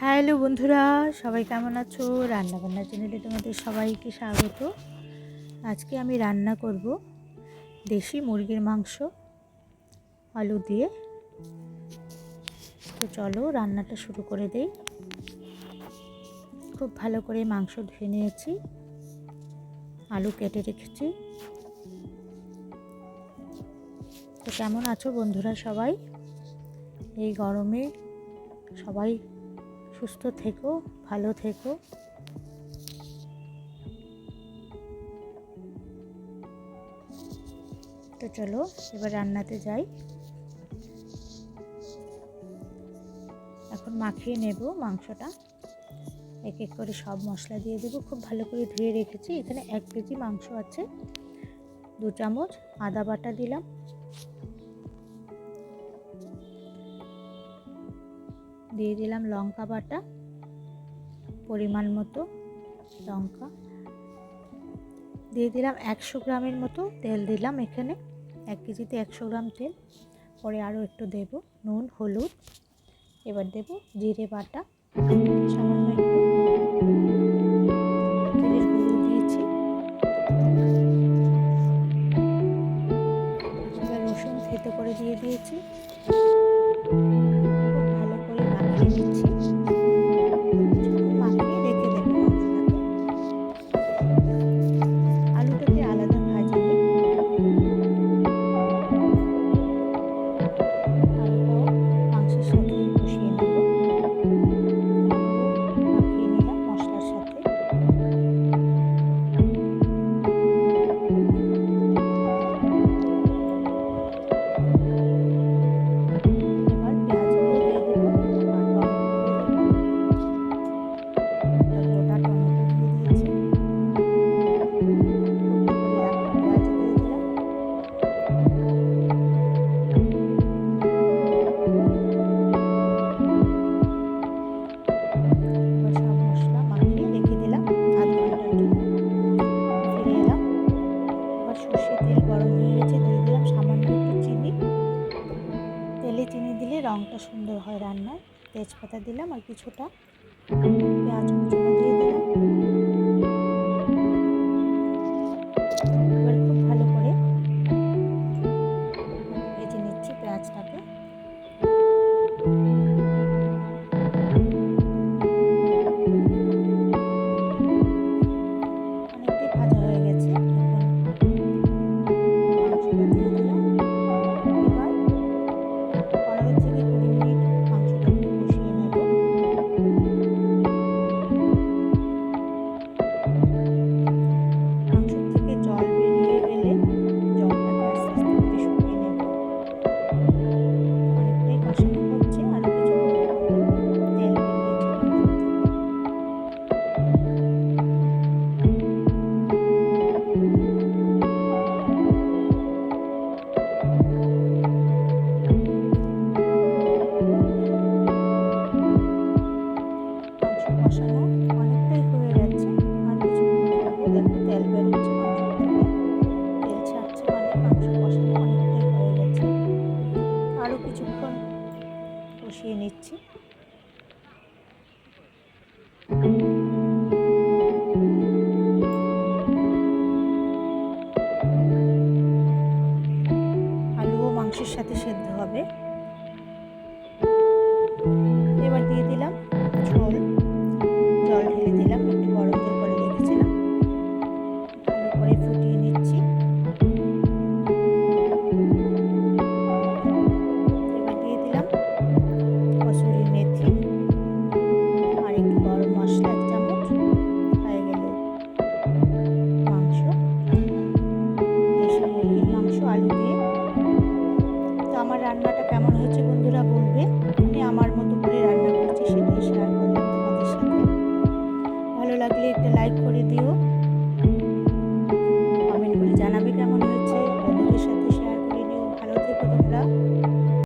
Hello বন্ধুরা, সবাই কেমন আছো? রান্নাবান্না চ্যানেলে তোমাদের সবাইকে স্বাগত। আজকে আমি রান্না করব দেশি মুরগির মাংস, আলু দিয়ে। তো চলো রান্নাটা শুরু করে দেই। খুব ভালো করে মাংস ধুয়ে নিয়েছি, আলু কেটে রেখেছি। তো কেমন আছো বন্ধুরা সবাই? এই গরমে সবাই সুস্থ থেকো, ভালো থেকো। তো চলো, এবার রান্নাতে যাই। এখন মাখিয়ে নেব মাংসটা। এক এক করে সব মশলা দিয়ে দেবো। খুব ভালো করে ধুয়ে রেখেছি। এখানে এক কেজি মাংস আছে। দু চামচ আদা বাটা দিলাম। দিয়ে দিলাম লঙ্কা বাটা, পরিমাণ মতো লঙ্কা। দিয়ে দিলাম একশো গ্রামের মতো তেল দিলাম এখানে, এক কেজিতে একশো গ্রাম তেল। পরে আরও একটু দেব, নুন, হলুদ। এবার দেব জিরে বাটা। সর্ষে তেল গরম হয়ে গেছে দিয়ে দিলাম সামান্য একটু চিনি। তেলে চিনি দিলে রঙটা সুন্দর হয় রান্নায়। তেজপাতা দিলাম আর কিছুটা। পেঁয়াজ কুচনো বসানো অনেকটাই হয়ে যাচ্ছে আর কিছুক্ষণ তেল বেরোচ্ছে মাংস তেল ছাড়ছে মানে মাংস বসানো অনেকটাই হয়ে গেছে। আরও কিছুক্ষণ কষিয়ে নিচ্ছি। আলুও মাংসের সাথে সেদ্ধ হবে। এবার দিয়ে দিলাম ভালো লাগলে একটা লাইক করে দিও।